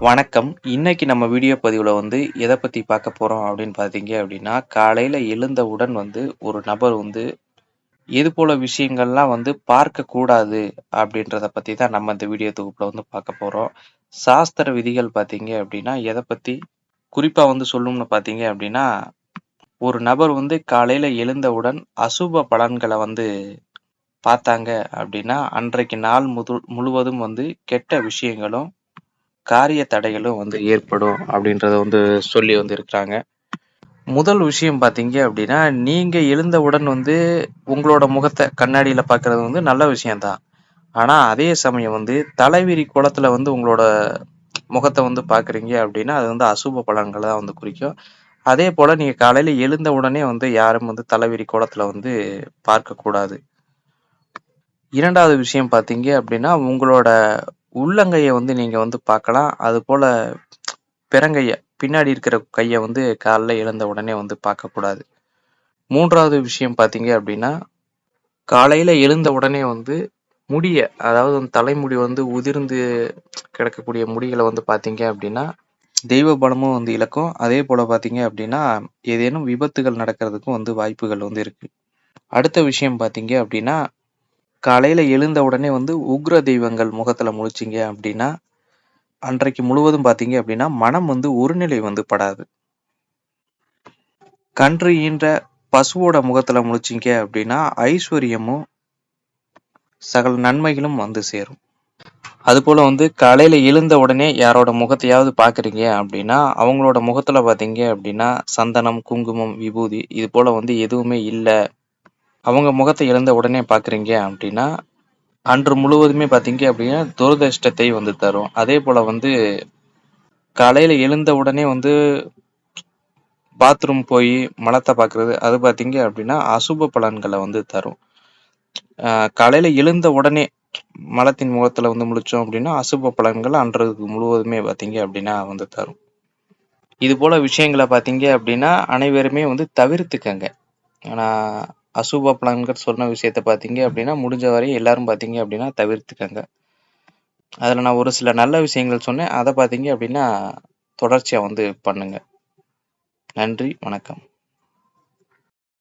வணக்கம். இன்னைக்கு நம்ம வீடியோ பதிவில் வந்து எதை பற்றி பார்க்க போகிறோம் அப்படின்னு பார்த்தீங்க அப்படின்னா, காலையில் எழுந்தவுடன் வந்து ஒரு நபர் வந்து எது போல விஷயங்கள்லாம் வந்து பார்க்கக்கூடாது அப்படின்றத பற்றி தான் நம்ம இந்த வீடியோ தொகுப்பில் வந்து பார்க்க போகிறோம் சாஸ்திர விதிகள் பார்த்தீங்க அப்படின்னா, எதை பற்றி குறிப்பாக வந்து சொல்லணும்னு பார்த்தீங்க அப்படின்னா, ஒரு நபர் வந்து காலையில் எழுந்தவுடன் அசுப பலன்களை வந்து பார்த்தாங்க அப்படின்னா, அன்றைக்கு நாள் முது முழுவதும் வந்து கெட்ட விஷயங்களும் காரிய தடைகளும் வந்து ஏற்படும் அப்படின்றத வந்து சொல்லி வந்து இருக்கிறாங்க. முதல் விஷயம் பார்த்தீங்க அப்படின்னா, நீங்கள் எழுந்தவுடன் வந்து உங்களோட முகத்தை கண்ணாடியில் பார்க்குறது வந்து நல்ல விஷயம் தான். அதே சமயம் வந்து தலைவிரி குளத்தில் வந்து உங்களோட முகத்தை வந்து பார்க்குறீங்க அப்படின்னா, அது வந்து அசுப பலன்களை தான் வந்து குறிக்கும். அதே போல் நீங்கள் காலையில் எழுந்த உடனே வந்து யாரும் வந்து தலைவிரி குளத்தில் வந்து பார்க்கக்கூடாது. இரண்டாவது விஷயம் பார்த்தீங்க அப்படின்னா, உங்களோட உள்ளங்கையை வந்து நீங்க வந்து பார்க்கலாம். அதுபோல பிறங்கைய பின்னாடி இருக்கிற கைய வந்து காலைல எழுந்த உடனே வந்து பார்க்கக்கூடாது. 3வது விஷயம் பார்த்தீங்க அப்படின்னா, காலையில எழுந்த உடனே வந்து முடிய அதாவது வந்து தலைமுடி வந்து உதிர்ந்து கிடக்கக்கூடிய முடிகள வந்து பார்த்தீங்க அப்படின்னா, தெய்வ பலமும் வந்து இழக்கும். அதே போல் பார்த்தீங்க அப்படின்னா, ஏதேனும் விபத்துகள் நடக்கிறதுக்கும் வந்து வாய்ப்புகள் வந்து இருக்கு. அடுத்த விஷயம் பார்த்தீங்க அப்படின்னா, காலையில் எழுந்த உடனே வந்து உக்ர தெய்வங்கள் முகத்தில் முழிச்சிங்க அப்படின்னா, அன்றைக்கு முழுவதும் பார்த்தீங்க அப்படின்னா, மனம் வந்து ஒருநிலை வந்து படாது. கன்று ஈன்ற பசுவோட முகத்தில் முழிச்சிங்க அப்படின்னா, ஐஸ்வர்யமும், சகல நன்மைகளும் வந்து சேரும். அதுபோல் வந்து காலையில் எழுந்த உடனே யாரோட முகத்தையாவது பார்க்குறீங்க அப்படின்னா, அவங்களோட முகத்தில் பார்த்தீங்க அப்படின்னா, சந்தனம், குங்குமம், விபூதி இது போல் வந்து எதுவுமே இல்லை அவங்க முகத்தை எழுந்த உடனே பார்க்குறீங்க அப்படின்னா, அன்று முழுவதுமே பார்த்தீங்க அப்படின்னா, துரதிர்ஷ்டத்தை வந்து தரும். அதே போல வந்து காலையில எழுந்த உடனே வந்து பாத்ரூம் போய் மலத்தை பார்க்குறது, அது பார்த்தீங்க அப்படின்னா, அசுப பலன்களை வந்து தரும். காலையில் எழுந்த உடனே மலத்தின் முகத்துல வந்து முழிச்சோம் அப்படின்னா, அசுப பலன்கள் அன்று முழுவதுமே பார்த்தீங்க அப்படின்னா வந்து தரும். இது போல விஷயங்களை பார்த்தீங்க அப்படின்னா, அனைவருமே வந்து தவிர்த்துக்கங்க. ஆனா, அசுப பலன்கள் சொன்ன விஷயத்த பார்த்தீங்க அப்படின்னா, முடிஞ்ச வரை எல்லாரும் பார்த்தீங்க அப்படின்னா தவிர்த்துக்கங்க. அதுல நான் ஒரு சில நல்ல விஷயங்கள் சொன்னேன். அதை பார்த்தீங்க அப்படின்னா, தொடர்ச்சியா வந்து பண்ணுங்க. நன்றி, வணக்கம்.